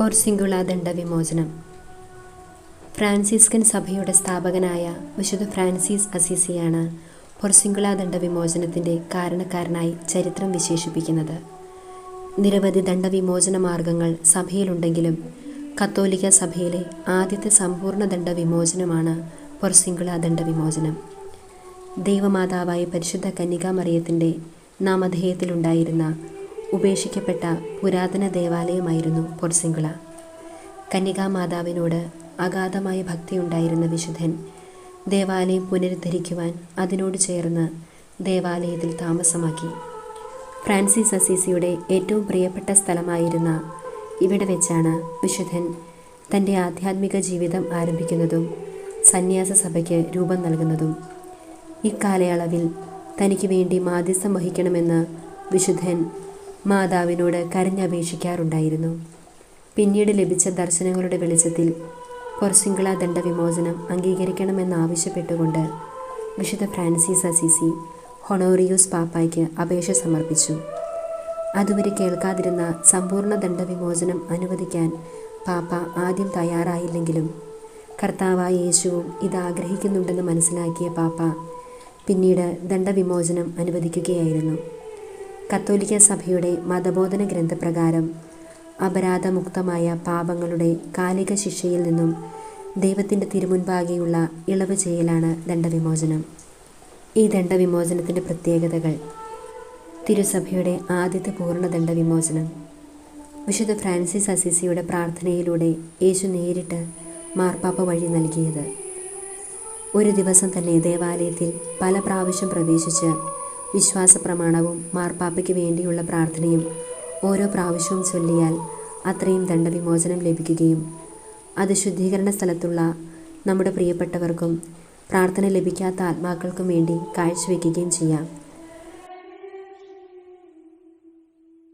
പോർസിംഗുള ദണ്ഡവിമോചനം. Franciscan സഭയുടെ സ്ഥാപകനായ വിശുദ്ധ ഫ്രാൻസിസ് അസീസിയാണ് പൊർസിംഗുള ദണ്ഡവിമോചനത്തിന്റെ കാരണക്കാരനായി ചരിത്രം വിശേഷിപ്പിക്കുന്നത്. നിരവധി ദണ്ഡവിമോചന മാർഗങ്ങൾ സഭയിലുണ്ടെങ്കിലും കത്തോലിക്ക സഭയിലെ ആദ്യത്തെ സമ്പൂർണ ദണ്ഡവിമോചനമാണ് പൊർസിംഗുള ദണ്ഡവിമോചനം. ദൈവമാതാവായ പരിശുദ്ധ കന്യകാമറിയത്തിന്റെ നാമധേയത്തിലുണ്ടായിരുന്ന ഉപേക്ഷിക്കപ്പെട്ട പുരാതന ദേവാലയമായിരുന്നു പൊർസിംഗുള കന്യകാമാതാവിനോട് അഗാധമായ ഭക്തിയുണ്ടായിരുന്ന വിശുദ്ധൻ ദേവാലയം പുനരുദ്ധരിക്കുവാൻ അതിനോട് ചേർന്ന് ദേവാലയത്തിൽ താമസമാക്കി. ഫ്രാൻസിസ് അസീസിയുടെ ഏറ്റവും പ്രിയപ്പെട്ട സ്ഥലമായിരുന്ന ഇവിടെ വെച്ചാണ് വിശുദ്ധൻ തന്റെ ആധ്യാത്മിക ജീവിതം ആരംഭിക്കുന്നതും സന്യാസ സഭയ്ക്ക് രൂപം നൽകുന്നതും. ഇക്കാലയളവിൽ തനിക്ക് വേണ്ടി മാധ്യസ്ഥം വഹിക്കണമെന്ന് വിശുദ്ധൻ മാതാവിനോട് കരഞ്ഞപേക്ഷിക്കാറുണ്ടായിരുന്നു. പിന്നീട് ലഭിച്ച ദർശനങ്ങളുടെ വെളിച്ചത്തിൽ പൊർസിംഗിള ദണ്ഡവിമോചനം അംഗീകരിക്കണമെന്നാവശ്യപ്പെട്ടുകൊണ്ട് വിശുദ്ധ ഫ്രാൻസിസ് അസിസി ഹൊണോറിയോസ് പാപ്പായ്ക്ക് അപേക്ഷ സമർപ്പിച്ചു. അതുവരെ കേൾക്കാതിരുന്ന സമ്പൂർണ ദണ്ഡവിമോചനം അനുവദിക്കാൻ പാപ്പ ആദ്യം തയ്യാറായില്ലെങ്കിലും കർത്താവായ യേശുവും ഇത് ആഗ്രഹിക്കുന്നുണ്ടെന്ന് മനസ്സിലാക്കിയ പാപ്പ പിന്നീട് ദണ്ഡവിമോചനം അനുവദിക്കുകയായിരുന്നു. കത്തോലിക്ക സഭയുടെ മതബോധന ഗ്രന്ഥപ്രകാരം അപരാധമുക്തമായ പാപങ്ങളുടെ കാലിക ശിക്ഷയിൽ നിന്നും ദൈവത്തിന്റെ തിരുമുൻപാകെയുള്ള ഇളവ് ചെയ്യലാണ് ദണ്ഡവിമോചനം. ഈ ദണ്ഡവിമോചനത്തിന്റെ പ്രത്യേകതകൾ. തിരുസഭയുടെ ആദ്യത്തെ പൂർണ ദണ്ഡവിമോചനം. വിശുദ്ധ ഫ്രാൻസിസ് അസിസിയുടെ പ്രാർത്ഥനയിലൂടെ യേശു നേരിട്ട് മാർപ്പാപ്പ വഴി നൽകിയത്. ഒരു ദിവസം തന്നെ ദേവാലയത്തിൽ പല പ്രാവശ്യം പ്രവേശിച്ച് വിശ്വാസ പ്രമാണവും മാർപ്പാപ്പയ്ക്ക് വേണ്ടിയുള്ള പ്രാർത്ഥനയും ഓരോ പ്രാവശ്യവും ചൊല്ലിയാൽ അത്രയും ദണ്ഡവിമോചനം ലഭിക്കുകയും അത് ശുദ്ധീകരണ സ്ഥലത്തുള്ള നമ്മുടെ പ്രിയപ്പെട്ടവർക്കും പ്രാർത്ഥന ലഭിക്കാത്ത ആത്മാക്കൾക്കും വേണ്ടി കാഴ്ചവെക്കുകയും ചെയ്യാം.